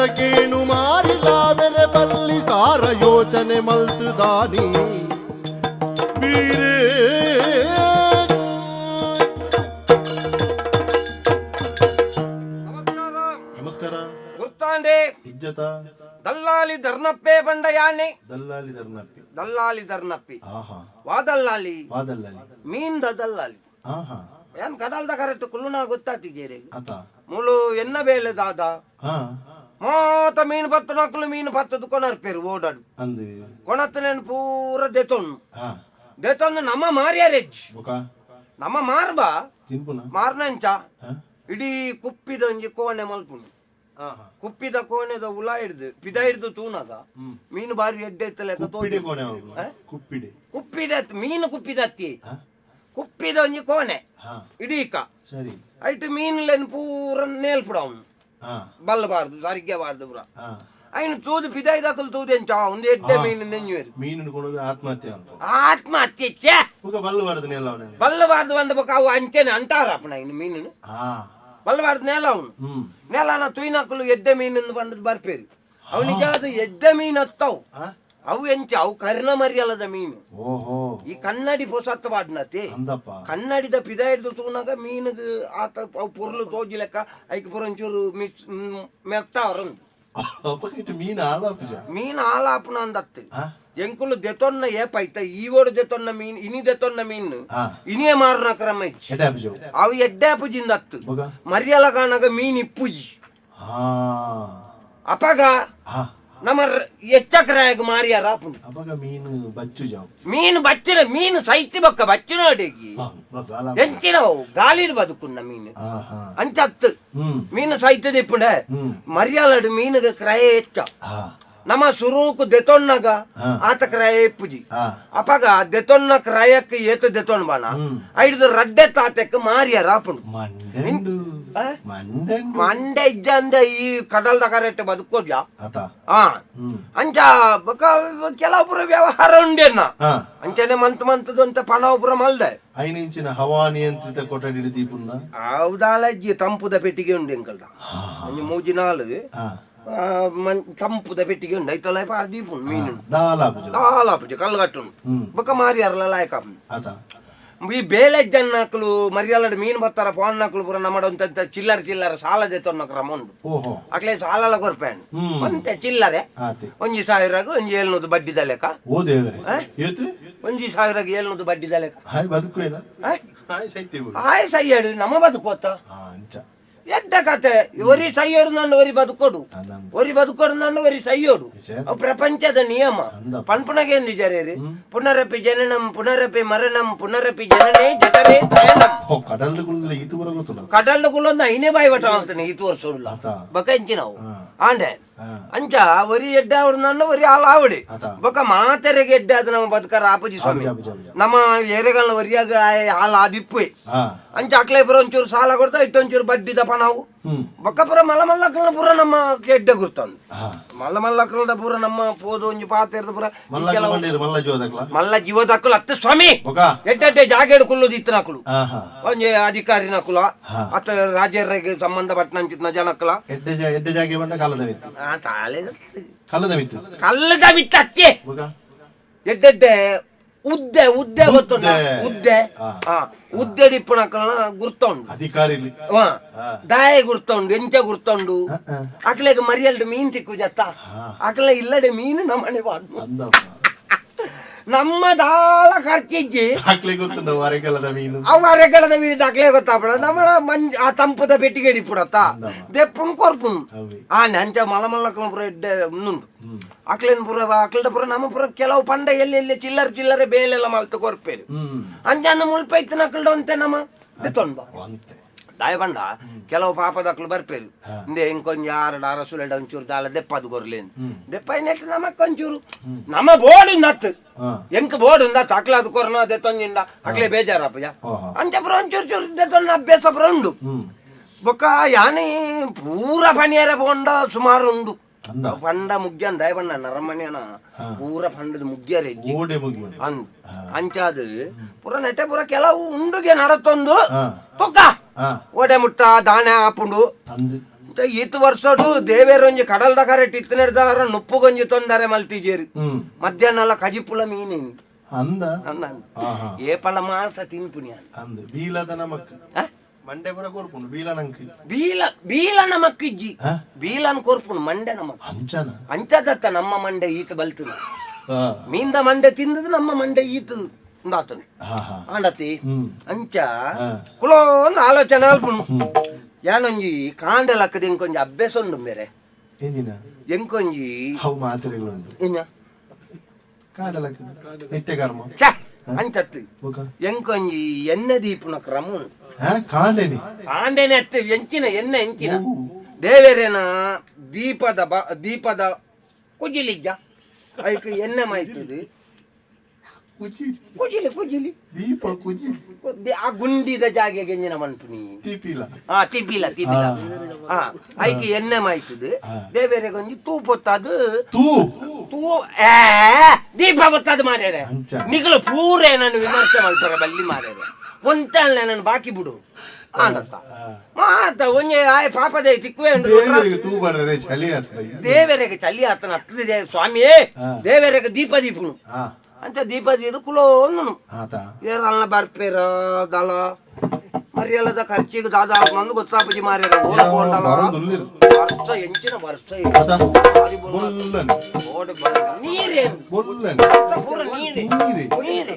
ಏರು ಮಾರಿಲ್ಲ ಬೆರೆ ಬಲ್ಲಿ ಸಾರ ಯೋಚನೆ ಮಲ್ತು ದಾನಿ ಬೀರೇ ನಮಸ್ಕಾರ. ಗುರ್ತಾಂಡೆ. ಇಜ್ಜತ. ದಲ್ಲಾಲಿ ಧರ್ನಪ್ಪೆ ಬಂಡ ಯಾನೆ ದಲ್ಲಾಲಿ ಧರ್ನಪ್ಪಿ. ದಲ್ಲಾಲಿ ಧರ್ನಪ್ಪಿ. ಆಹಾ. ವಾದಲ್ಲಾಲಿ ವಾದಲ್ಲಲ್ಲಿ ಮೀನ್ ದಲ್ಲಾಲಿ ಆಹಾ. ಏನ್ ಕಡಲ್ದ ಕರೆಕ್ಟ್ ಕುಲ್ಲುನ ಗೊತ್ತಾತಿದ್ದೀರಿ? ಮುಳು ಎನ್ನ ಬೇಲೆ ದಾದ ಹಾ. ಮಾತ ಮೀನು ಪತ್ತು ನಕ್ಕಲು ಮೀನು ಪತ್ತದು ಕೊಣರ್ಪೇರು ಓಡಾಡು. ಅಂದು. ಕೊಣತ್ತು ನೆನ್ ಪೂರ ದೆತೊಣ್ಣು ದೆತೊಣ್ಣು ನಮ್ಮ ಮಾರಿಯಾರೆಜ್ ನಮ್ಮ ಮಾರ್ಬಾ ಮಾರ್ನಂಚ. ಇಡೀ ಕುಪ್ಪಿದೊಂಜಿ ಕೋಣೆ ಮಲ್ಪುಂಡು ಕುಪ್ಪಿದ ಕೋಣೆದ ಉಲ ಹಿಡ್ದು ಪಿದ ಹಿಡ್ದು ತೂನಗ ಮೀನು ಬಾರಿ ಎಡ್ಡೆ ಅವಳು ಹಾ? ಕುಪ್ಪಿಡೆ ಕುಪ್ಪಿದ ಮೀನು ಕುಪ್ಪಿದತ್ತಿ ಹಾ? ಕುಪ್ಪಿದ ಒಂಜಿ ಕೋಣೆ. ಇಡೀಕ. ಐಟ್ ಮೀನುಲೆನ್ ಪೂರ ನೇಲ್ಪುಡ ಅವನು. ಹಾ ಬಲ್ಲಬಾರ್ದು ಸರಿಗೆಬಾರ್ದು ಪೂರ ಹಾ ಅಯ್ನು ತೂದು ಪಿದಾಯ್ದಕಲು ತೂದೆಂಚ ಒಂದು ಎಡ್ಡೆ ಮೀನು ನೆಂಜುವೆರು ಮೀನು ಕೊಡೋದು ಆತ್ಮಹತ್ಯೆ ಅಂತ ಆತ್ಮಹತ್ಯೆ ಛೆ ಬೊಕ ಬಲ್ಲು ಬಾರದು ನೆಲ್ಲ ಅವನೇ ಬಲ್ಲಬಾರ್ದು ಬಂದ ಬಕ ಅವು ಅಂಚೆನೆ ಅಂಟಾರಪ್ಪನ ಇನ್ನು ಮೀನು ಹಾ ಬಲ್ಲಬಾರ್ದು ನೆಲ ಅವನು ಹ್ಮ್ ನೆಲನ ತುಯ್ನಕಲು ಎಡ್ಡೆ ಮೀನು ಬಂದದ್ದು ಬರ್ಪೇರು ಅವನಿಗೆ ಅದು ಎಡ್ಡೆ ಮೀನು ಹತ್ತವು ಹಾ ಅವು ಎಂಚ ಅವು ಕರ್ಣ ಮರಿಯಲ್ಲದ ಮೀನು. ಓಹೋ. ಈ ಕನ್ನಡಿ ಪೊಸತ್ತ ಬಾಡ್ನತಿ ಅಂದಪ್ಪ. ಕನ್ನಡಿದ ಪಿದ ಹಿಡ್ದು ತೂನಾಗ ಮೀನಿಗೆ ಆತ ಅವು ಪುರ್ಲು ತೋಜಿ ಲೆಕ್ಕ ಐಕ್ ಪುರ ಒಂಚೂರು ಮಿಕ್ಸ್ ಮೆತ್ತ ಅವರನ್ನು ಅಪ್ಪಕಿಟ್ಟು ಮೀನು ಆಲಾಪುಜ ಮೀನು ಆಲಾಪನ ಅಂದತ್ತೆ ಎಂಕುಲು ದೆತೊನ್ನ ಏಪೈತ ಈವೋಡು ದೆತೊನ್ನ ಮೀನ್ ಇನಿ ದೆತೊನ್ನ ಮೀನ್. ಇನಿಯೇ ಮಾರನ ಕ್ರಮ ಅವು ಎಡ್ಡೆ ಪುಜಿಂದ ಹತ್ತು ಮರಿಯಲ ಕಾನಾಗ ಮೀನ್ ಇಪ್ಪುಜಿ. ಅಪಗ ನಮ್ಮ ಎಚ್ಚಕ್ರಾಗ ಮಾರಿಯಾರ ಅಪ್ಪುಂಡು ಅಪ್ಪಗ ಮೀನು ಬಚ್ಚು ಜಾವು. ಮೀನು ಬಚ್ಚಿನ ಮೀನು ಸೈತಿ ಬೊಕ್ಕ ಬಚ್ಚಿನ ಅಡಿಗಿ ಎಂಚಿನವು ಗಾಲಿಡ್ ಬದುಕುನ್ನ ಮೀನು. ಅಂಚತ್ತು. ಮೀನು ಸೈತದ ಇಪ್ಪುಂಡೆ ಹ್ಮ್. ಮರಿಯಾಲಡು ಮೀನುಗೆ ಕ್ರಯ ಹೆಚ್ಚ. ಹಾ. ನಮ್ಮ ಸುರುಕು ದೆತೊನ್ನಗ. ಆತ ಕ್ರಯ ಇಪ್ಪುಜಿ ಅಪಗ ದೆತೊನ್ನ ಕ್ರಯಕ್ಕೆ ಏತು ದೆತೊನ್ ಬಾನ ಐದು ರಡ್ಡೆ ತಾತೆಕ್ ಮಾರಿಯ ರಾಪುಂಡು ಮಂಡೆಂಡು ಆ? ಮಂಡೆಂಡು. ಮಂಡೆ ಇಜ್ಜಂದ ಈ ಕಡಲ್ದ ರೇಟ್ ಆ. ಹ್ಮ್. ಅಂಚ ಕೆಲವೊಬ್ಬರ ವ್ಯವಹಾರ ಉಂಡೇನ? ಹಾ. ಅಂಚನೆ ಮಂತ್ ಮಂತದ್ದು ಅಂತ ಪಣ ಒಬ್ಬರ ಮಲ್ದೆ. ಐದು ಇಂಚಿನ ಹವಾ ನಿಯಂತ್ರಿತ ಕೊಠಡಿ ದೀಪುನ್ನ ಇಜ್ಜಿ ತಂಪುದ ಪೆಟ್ಟಿಗೆ ಉಂಡು ಎಂಕಲ್ದ. ಹಾ ಮೂಜಿ ನಾಳು ಹಾ. ತಂಪುದ ಪೆಟ್ಟಿಗೆ ಉಂಡು. ಐತೊಲ ಪಾರ್ದೀಪುಂಡು ಮೀನು ದಾಲಾಪುಜ ದಾಲಾಪುಜ ಕಲ್ಗಟ್ಟುಂಡು ಹ್ಮ್. ಬಕ ಮಾರಿಯಾರಲ್ಲ ಲಾಯಕ ಈ ಬೇಲೆ ಜನ್ನಕ್ಲು ಮರಿಯಾಲಡ್ ಮೀನು ಬತ್ತಾರ ಪೋನ್ನಕ್ಲು ಪುರ ನಮ್ಮಡೊಂತ ಚಿಲ್ಲರ್ ಚಿಲ್ಲರ್ ಸಾಲದೆ ತೊನ್ನ ಕ್ರಮ ಓಹೋ. ಅಕ್ಲೆ ಸಾಲಲ ಕೊರ್ಪೇಣ್ ಒಂತೆ ಚಿಲ್ಲರೆ. ಒಂಜಿ ಸಾವಿರಗ ಒಂಜಿ ಏಳ್ನೂದು ಬಡ್ಡಿ ಏತು? ಒಂಜಿ ಸಾವಿರಗ ಏಳ್ನೂದು ಬಡ್ಡಿ ಲೆಕ್ಕ ಹಾಯ್ ಸೈಯಡು ನಮ್ಮ ಬದುಕೋತ ಎಡ್ಡ ಕತೆ? ಒರಿ ಸೈಯೋಡು ನನ್ನ ಒರಿ ಬದುಕೊಡು. ಒರಿ ಬದುಕೊಡು ನನ್ನ ಒರಿ ಸೈಯೋಡು. ಅವು ಪ್ರಪಂಚದ ನಿಯಮ. ಪನ್ಪುನಗೆ ಎಂದಿದ್ದಾರೆ? ಪುನರಪಿ ಜನನಂ ಪುನರಪಿ ಮರಣಂ ಪುನರಪಿ ಜನನೇ ಜಠರೇ ಈತು ಗೊತ್ತುಲ್ಲ ಕಡಲ್ದ ಕುಲೊಂದು ಐನೇ ಬಾಯಿ ಬಟ ಅಂತಾನೆ ಈ ವರ್ಷ ನಾವು. ಆಂಡೆ ಅಂಚ ಒರಿ ಎಡ್ಡ ಅವ್ರು ನನ್ನ ಒರಿ ಹಾಲು ಆವಡಿ. ಬೊಕ ಮಾತೆರೆಗೆ ಎಡ್ಡ ಅದು ನಮ್ಮ ಬದುಕರ ಆಪಜಿ ಸ್ವಾಮಿ. ನಮ್ಮ ಏರೆಗಳನ್ನ ಒರಿಯಾಗ ಹಾಲು ಆದಿಪ್ಪೆ. ಅಂಚ ಅಕ್ಲೆ ಬರೋ ಒಂಚೂರು ಸಾಲ ಕೊಡ್ತಾ ಇಟ್ಟೊಂಚೂರು ಬಡ್ಡಿ ದಪ್ಪ ನಾವು. ಹ್ಮ್. ಬೊಕ್ಕ ಪುರ ನಮ್ಮ ಗೆಡ್ಡೆ ಗುರ್ತಂದು. ಹಾ. ಮಲ್ಲ ಮಲ್ಲಕ್ಕನದ ಪುರ ನಮ್ಮ ಪೋದು ಒಂಜಿ ಪಾತೆರ್ದ ಪುರ ಮಲ್ಲ ಜೀವದಕ್ಕಲು ಹತ್ತು ಸ್ವಾಮಿ! ಎಡ್ಡೆ ಜಾಗ ಹಿಡ್ಕೊಳ್ಳೋದು ಹಾ ಒಂಜಿ ಅಧಿಕಾರಿ ನಕುಲ. ಅತ್ತ ರಾಜ್ಯರಿಗೆ ಸಂಬಂಧ ಜನಕ್ಕಲ ಎಡ್ಡೆ ಎಡ್ಡೆ ಜಾಗೆ ಕಲ್ಲದ ಎಡ್ಡೆ ಕಲ್ಲದ ಬಿತ್ತಕ್ಕೆ ಬೊಕ ಎಡ್ಡೆಡ್ಡೆ ಉದ್ದೆ ಉದ್ದೆ ಗೊತ್ತು ಉದ್ದೆ. ಉದ್ದೆ ಹಾ. ಗುರ್ತೊಂಡು ಅಧಿಕಾರಿ ಹಾ ದಾಯ ಗುರ್ತುಂಡು ಎಂಚ ಗುರ್ತುಂಡು. ಅಕ್ಲೆಗ್ ಮರಿಯಲ್ಡು ಮೀನ್ ತಿಕ್ಕು ಜತ್ತ ಅಕ್ಲೆ ಇಲ್ಲಡೆ ಮೀನು ನಮ್ಮನೆ ಬಾಡ್ದು ಅಂದಪ್ಪ ನಮ್ಮ ದಾಳ ಖರ್ಚಿಜ್ಜಿ. ಹಾಕ್ಲಿ ಗೊತ್ತು ನಾವು ಅರೆಗಲದ ಮೀನು? ಅವು ಅರೆಗಳದ ಮೀನು ಅಕ್ಲೆ ಗೊತ್ತಾಪಡ ನಮ್ಮ ಮಂಜ್ ಆ ತಂಪದ ಬೆಟ್ಟಿಗೆಡಿ ಡಿಪ್ಪುಡತ್ತ ದೆಪ್ಪಂ ಅವಿ ಆ ನಂಚ ಮಲ ಮಲ್ಲಕ್ಕನ ಪುರ ಎಡ್ಡೆ ಉಂದುಂಡು ಹ್ಮ್. ಅಕ್ಲೆನ್ ಪುರ ಅಕ್ಲದ ಪುರ ನಮ್ಮ ಪುರ ಕೆಲವು ಪಂಡ ಎಲ್ಲಿ ಎಲ್ಲಿ ಚಿಲ್ಲರೆ ಚಿಲ್ಲರೆ ಬೇಲೆಲ್ಲ ಮಲ್ತು ಕೊರ್ಪೇರು. ಹ್ಮ್. ಅಂಜಾನ ಮುಳ್ಪೈತಿನ ಅಕ್ಲದ ಅಂತೆ ನಮ್ಮ? ಅಂತೆ ದಾಯ ಬಂಡ ಕೆಲವು ಪಾಪದಕ್ಲು ಬರ್ಪೇರು. ಇಂದೆ ಇಂಕೊಂಜ ಆರಡ ಅರಸುಲೆಡ ಒಂಚೂರು ದಾಲ ದೆಪ್ಪದು ಕೊರ್ಲೇನು ದೆಪ್ಪ ನೆಟ್ಟು ನಮಕ್ ಒಂಚೂರು. ನಮ್ಮ ಬೋರ್ಡ್ ನತ್ತು ಹಾ. ಎಂಕ್ ಬೋರ್ಡ್ ಇಂದ ತಕ್ಲದು ಕೊರ್ನ ದೆತ್ತೊಂಜಿಂದ ಅಕ್ಲೆ ಬೇಜಾರಪ್ಪಯ್ಯ ಓಹೋ ಅಂತೆ ಪುರ ಒಂಚೂರು ಚೂರು ದೆತ್ತೊಂದು ಅಭ್ಯಾಸ ಉಂಡು. ಬೊಕ್ಕ ಯಾನಿ ಪೂರ ಪಣಿಯರ ಪೋಂಡ ಸುಮಾರು ಉಂಡು. ಪಂಡ ಮುಗ್ಯನ್ ದಯಬಣ್ಣ ನರಮಣ್ಯನ. ಪೂರ ಪಂಡದ ಮುಗ್ಯರೆ. ಅಂಚಾದ ಪುರ ನೆಟ್ಟೆ ಪುರ ಕೆಲವು ಉಂಡುಗೆ ನಡತ್ತೊಂದು. ತೊಕ್ಕ ಹಾ. ಓಡೆ ಮುಟ್ಟ ದಾನೆ ಹಾಪುಂಡು ಅಂದು ಅಂಚ ಈತ ಒಂಜಿ ದೇವೇರೊಂಜಿ ಕಡಲ್ದ ಕರೆಟ್ ಇತ್ತನೆಡ್ದಾರ ನುಪ್ಪು ಗೊಂಜಿ ತೊಂದರೆ ಮಲ್ತಿಜೇರಿ. ಹ್ಮ್. ಮಧ್ಯಾಹ್ನ ಎಲ್ಲ ಕಜಿಪುಳ ಮೀನೇನಿ ಅಂದ? ಏಪಲ ಮಾಸ ತಿನ್ಪುನಿ ಅಂತ ಅಂದ ಬೀಲದ ನಮಕ್? ಮಂಡೆ ಬರ ಕೊರ್ಪುಂಡು ಬೀಲ ನಂಕ್. ಬೀಲ ಬೀಲನ ಮಕ್ಕಿಜ್ಜಿ ಹಾ? ಬೀಲನ್ ಕೊರ್ಪುನು ಮಂಡೆ ನಮ್ಮ ಅಂಚನ? ಅಂಚದತ್ತ ನಮ್ಮ ಮಂಡೆ ಈತ ಬಲ್ತದ. ಹಾ. ಮೀಂದ ಮಂಡೆ ತಿಂದದು ನಮ್ಮ ಮಂಡೆ ಈತ ಹಾ ಹಾ. ಆಂಡತಿ ಹ್ಮ್. ಅಂಚ ಹಾ. ಕುಲೋ ఇంకొంచెం అభ్యాసం ఉండు మేరే ఇంకొంజి ಇಂಕೊಂಜಿ ಅಭ್ಯಾಸ ಉಂಡು ಬೇರೆ. ಏದಿನ? ಎಂಕೊಂಜಿ ಹವು ಮಾತ್ರೆಗಳುಂಟು ಇನ್ನ? ఎంచిన ನಿತ್ಯ ಕರ್ಮ ಛ ಅಂಚತ್ತು. ಬುಕ ಎಂಕೊಂಜಿ ಎಣ್ಣೆ ದೀಪುನ ಕ್ರಮ ಉಂಟು. ಹಾ ಎಂಚಿನ ಎಣ್ಣೆ ಎಂಚಿನ. ದೇವೇರೇನ ದೀಪದ ಬ ದೀಪದ ಕುಜಿಲಿಜ್ಜ. ಅದಕ್ಕೆ ಎಣ್ಣೆ ಮಾಯ್ತದೆ. ಕುಚಿ ಕುಜಿಲಿ ಕುಜಿಲಿ ದೀಪ ದೆ- ಆ ಗುಂಡಿದ ಜಾಗೆಗೆ ಎಂಜಿನ ಮನ್ಪುನಿ ತಿಪಿಲ ಹಾ ತಿಪ್ಪಿಲ್ಲ ತಿಪ್ಪಿಲ್ಲ. ಹಾ ಐಕೆ ಎಣ್ಣೆ ಮಾಯ್ತದೆ. ಹಾ. ದೇವೇರೆಗೊಂಜಿ ತೂಪೊತ್ತದು ತೂ. ತೂ ಏ ದೀಪ ಗೊತ್ತದು ಮಾರ್ಯಾರೆ ಅಂಚ. ನಿಗಳು ಪೂರೇ ನಾನು ವಿಮರ್ಶೆ ಮಾಡ್ತಾರೆ ಬಲ್ಲಿ ಮಾರ್ಯಾರೆ ಒಂತಾಳ್ನೆ ನಾನು ಬಾಕಿ ಬಿಡು. ಆನಂತ. ಮಾತ ಒಂಜೆ ಆಯ್ ಪಾಪದ ತಿಕ್ಕುವೆ ಉಂಡು ದೇವರಿಗೆ ತೂ ಬರ್ರೆ ಚಳಿ ಆಗ್ತದೆ ದೇವರಿಗೆ ಚಲಿ ಆತನ ಹತ್ತದ ಸ್ವಾಮಿಯೇ. ಹಾ. ದೇವರಿಗೆ ದೀಪ ದೀಪನು ಹಾ ಅಂತ ದೀಪ ದೀದು ಕುಲೋ ಒಂದನು ಆತ ಏರಲ್ಲ ಬರ್ಪೇರ ದಳ ಮರಿಯಲ್ಲದ ಖರ್ಚಿಗೆ ದಾದ ಮಂದು ಗೊತ್ತಾಪಜಿ ಮಾರ್ಯಾರ ಓಡ ಬೋಂಡಲ ಬರೋದುಲ್ಲಿರು. ವರ್ಷ ಎಂಚಿನ ವರ್ಷ ಆತ ಬೊಲ್ಲನ್ ಓಡಿ ಬಂದ ನೀರೇನು ಬೊಲ್ಲನ್ ಪೂರ ನೀರೇ ನೀರೆ ನೀರೇ